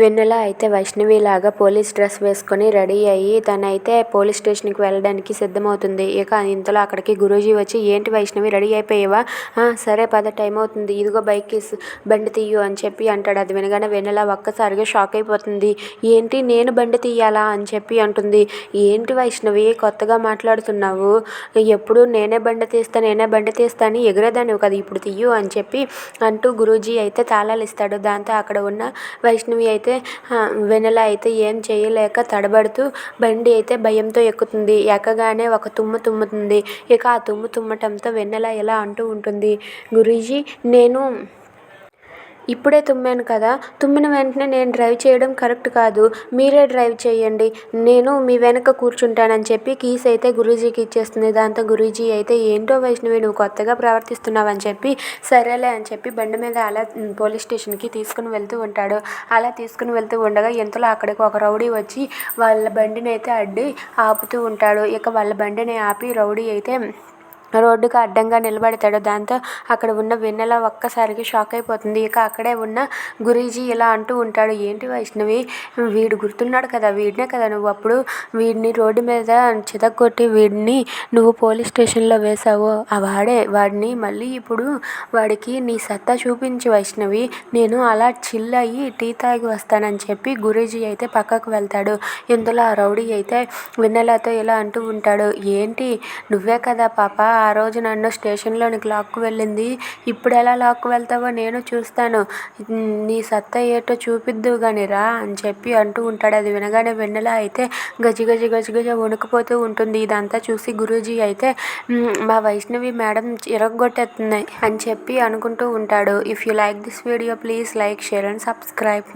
వెన్నెల అయితే వైష్ణవిలాగా police dress వేసుకొని రెడీ అయ్యి తనైతే పోలీస్ స్టేషన్కి వెళ్ళడానికి సిద్ధమవుతుంది. ఇక ఇంతలో అక్కడికి గురూజీ వచ్చి ఏంటి వైష్ణవి రెడీ అయిపోయావా? సరే పద టైం అవుతుంది. ఇదిగో బైక్ బండి తీయు అని చెప్పి అంటాడు. అది వినగానే వెన్నెల ఒక్కసారిగా షాక్ అయిపోతుంది. ఏంటి నేను బండి తీయాలా? అని చెప్పి అంటుంది. ఏంటి వైష్ణవి కొత్తగా మాట్లాడుతున్నావు. ఎప్పుడు నేనే బండి తీస్తా నేనే బండి తీస్తా అని ఎగిరేదాన్ని కదా ఇప్పుడు తీయు అని చెప్పి అంటూ గురూజీ అయితే తాళాలు ఇస్తాడు. దాంతో అక్కడ ఉన్న వైష్ణవి అయితే అయితే వెన్నెల అయితే ఏం చేయలేక తడబడుతూ బండి అయితే భయంతో ఎక్కుతుంది. ఎక్కగానే ఒక తుమ్ము తుమ్ముతుంది. ఇక ఆ తుమ్ము తుమ్మటంతో వెన్నెల ఇలా అంటూ ఉంటుంది. గురూజీ నేను ఇప్పుడే తుమ్మాను కదా. తుమ్మిన వెంటనే నేను డ్రైవ్ చేయడం కరెక్ట్ కాదు. మీరే డ్రైవ్ చేయండి. నేను మీ వెనక కూర్చుంటానని చెప్పి కీస్ అయితే గురూజీకి ఇచ్చేస్తుంది. దాంతో గురూజీ అయితే ఏంటో వైష్ణవి నువ్వు కొత్తగా ప్రవర్తిస్తున్నావు అని చెప్పి సరేలే అని చెప్పి బండి మీద అలా పోలీస్ స్టేషన్కి తీసుకుని వెళ్తూ ఉంటాడు. అలా తీసుకుని వెళ్తూ ఉండగా ఎంతలో అక్కడికి ఒక రౌడీ వచ్చి వాళ్ళ బండిని అయితే అడ్డి ఆపుతూ ఉంటాడు. ఇక వాళ్ళ బండిని ఆపి రౌడీ అయితే రోడ్డుకు అడ్డంగా నిలబడతాడు. దాంతో అక్కడ ఉన్న వెన్నెల ఒక్కసారికి షాక్ అయిపోతుంది. ఇక అక్కడే ఉన్న గురీజీ ఇలా అంటూ ఉంటాడు. ఏంటి వైష్ణవి వీడు గుర్తున్నాడు కదా వీడినే కదా నువ్వు? అప్పుడు వీడిని రోడ్డు మీద చితగొట్టి వీడిని నువ్వు పోలీస్ స్టేషన్లో వేశావు. ఆ వాడే వాడిని మళ్ళీ ఇప్పుడు వాడికి నీ సత్తా చూపించి వైష్ణవి. నేను అలా చిల్ అయ్యి టీ తాగి వస్తానని చెప్పి గురూజీ అయితే పక్కకు వెళ్తాడు. ఇందులో ఆ రౌడీ అయితే వెన్నెలతో ఇలా అంటూ ఉంటాడు. ఏంటి నువ్వే కదా పాప ఆ రోజు నన్ను స్టేషన్లోనికి లాక్కు వెళ్ళింది. ఇప్పుడు ఎలా లాక్కు వెళ్తావో నేను చూస్తాను. నీ సత్తా ఏటో చూపిద్దు కానీ రా అని చెప్పి అంటూ ఉంటాడు. అది వినగానే వెన్నెల అయితే గజి గజి గజి గజ వణుకుపోతూ ఉంటుంది. ఇదంతా చూసి గురూజీ అయితే మా వైష్ణవి మేడం ఇరగొట్టేస్తున్నాయి అని చెప్పి అనుకుంటూ ఉంటాడు. If you like this video please like share and subscribe